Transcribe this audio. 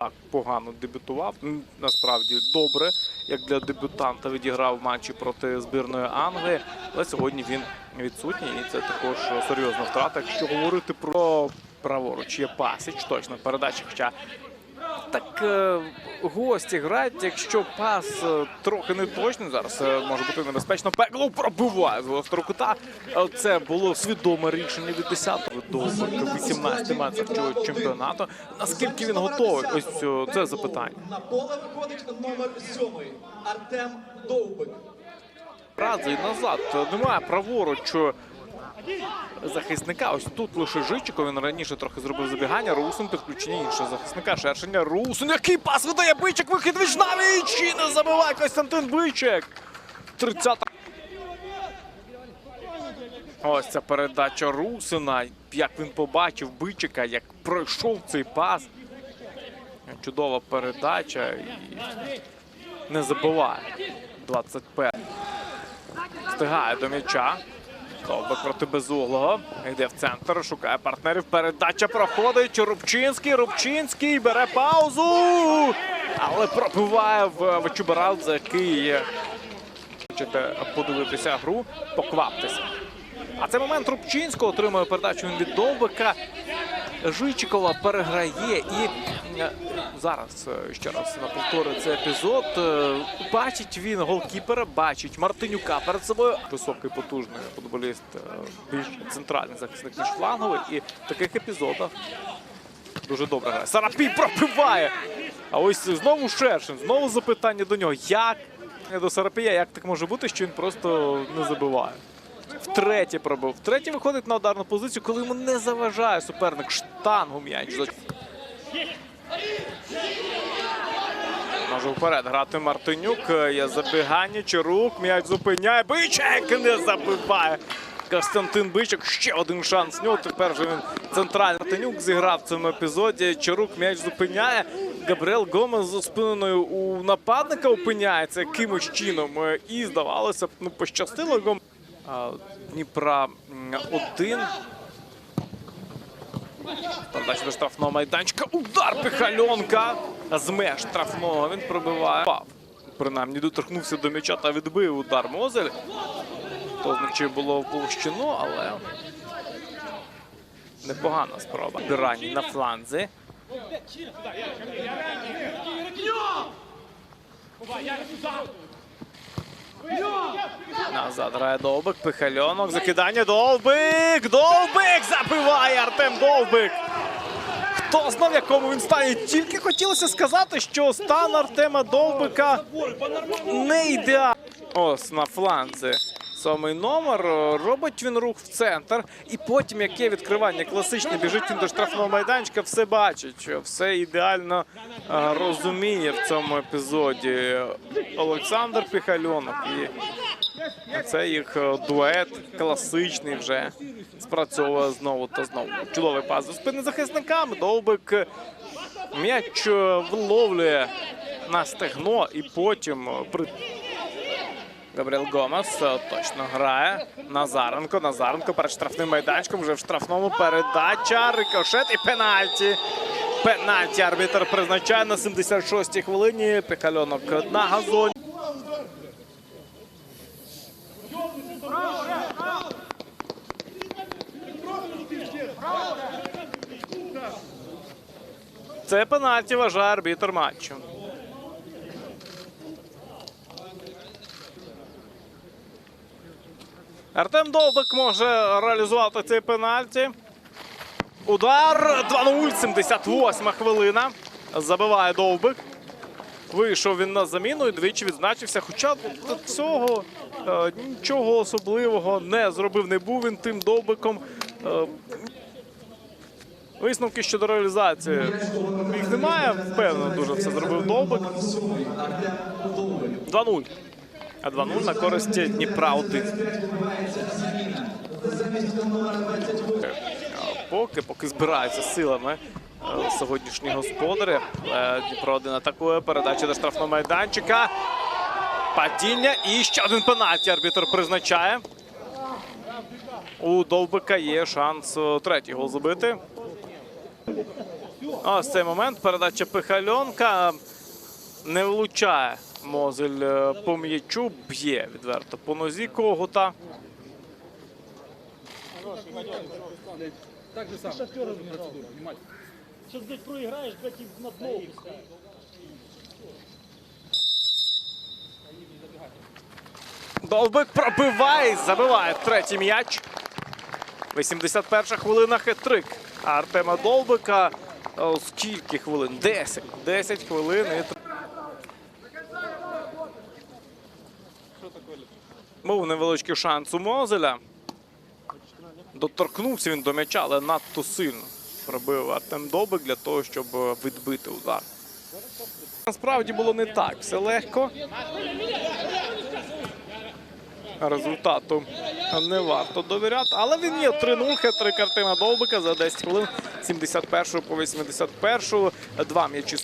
так погано дебютував. Насправді добре, як для дебютанта відіграв матчі проти збірної Англії. Але сьогодні він відсутній, і це також серйозна втрата. Якщо говорити про праворуч, є пасіч, точно передача. Хоча так е, гості грають, якщо пас е, трохи не точний, зараз е, може бути небезпечно. Пекло пробиває з гострого кута. Це було свідоме рішення від 10-го до 18 матчів цього чемпіонату. Наскільки він готовий? Ось це запитання. На поле виходить номер сьомий Артем Довбик. Рази назад немає праворуч захисника. Ось тут лише Жичиков. Він раніше трохи зробив забігання. Русин підключення іншого захисника. Шершення. Русин. Який пас видає Бичик. Вихід віч навіч. І не забиває Костянтин Бичик. 30 Ось ця передача Русина. Як він побачив Бичика, як пройшов цей пас. Чудова передача і не забиває. 21. Встигає до м'яча. Довбик проти безуглого. Йде в центр, шукає партнерів. Передача проходить. Рубчинський. Рубчинський бере паузу. Але пробиває в Вечубарал, за який. Хочете подивитися гру, покваптеся. А це момент Рубчинського отримує передачу від Довбика. Жичикова переграє і е, зараз е, ще раз на повторю цей епізод. Е, Бачить він голкіпера, бачить Мартинюка перед собою. Високий потужний футболіст, е, більш центральний захисник ніж фланговий. І в таких епізодах дуже добре грає. Сарапій пробиває. А ось знову Шершин, знову запитання до нього. Як до Сарапія, як так може бути, що він просто не забиває? Втретє пробив. Втретє виходить на ударну позицію, коли йому не заважає суперник штангу м'яч. Може вперед грати Мартинюк. Є забігання, Чарук, м'яч зупиняє. Бичек не забиває. Костянтин Бичок, ще один шанс нього. Тепер вже він центральний Мартинюк зіграв в цьому епізоді. Чарук м'яч зупиняє. Габріел Гомес за спиною у нападника опиняється якимось чином. Е, І здавалося ну пощастило Гомес. Дніпра м, один. Передача до штрафного майданчика. Удар Пихальонка. З меж штрафного він пробиває. Пав. Принаймні доторкнувся до м'яча та відбив удар Мозель. То значить було в але непогана спроба. Бірані на фланзі. Назад грає Довбик, Пихальонок, закидання Довбик! Довбик забиває Артем Довбик! Хто знав, якому він стані? Тільки хотілося сказати, що стан Артема Довбика не ідеальний. Ось на фланзі. Сьомий номер. Робить він рух в центр. І потім яке відкривання класичне. Біжить він до штрафного майданчика, все бачить, все ідеально е, розуміє в цьому епізоді. Олександр Піхальонок. І це їх е, дует класичний вже спрацьовує знову та знову. Чудовий пас за спини захисникам. Довбик е, м'яч е, вловлює на стегно і потім при. Габріел Гомес точно грає. Назаренко. Назаренко перед штрафним майданчиком. Вже в штрафному передача. Рикошет і пенальті. Пенальті арбітр призначає на 76-й хвилині. Пихальонок на газоні. Це пенальті вважає арбітр матчу. Артем Довбик може реалізувати цей пенальті. Удар 2-0, 78 хвилина. Забиває Довбик. Вийшов він на заміну і двічі відзначився. Хоча до цього е, нічого особливого не зробив. Не був він тим довбиком. Висновки щодо реалізації. Їх немає. Впевнено, дуже все зробив довбик. 2-0. А 2-0 на користь Дніпра 1. Поки, поки збираються силами е, сьогоднішні господарі. Е, Дніпро 1 атакує. Передача до штрафного майданчика. Падіння і ще один пенальті арбітр призначає. У Довбика є шанс е, третій гол забити. Ось цей момент. Передача Пихальонка. Не влучає Мозель е, по м'ячу, б'є відверто по нозі когута. Так же само. Процедура, внимательно. Сейчас, блядь. Довбик пробиває, забиває третій м'яч. 81 хвилина хитрик. Артема Довбика. Скільки хвилин? 10. 10 хвилин. Був невеличкий шанс у Мозеля. Доторкнувся він до м'яча, але надто сильно пробив Артем Довбик для того, щоб е, відбити удар. Насправді було не так. Все легко. Результату не варто довіряти, але він є 3-0, три картини Довбика за 10 хвилин 71 по 81. Два м'ячі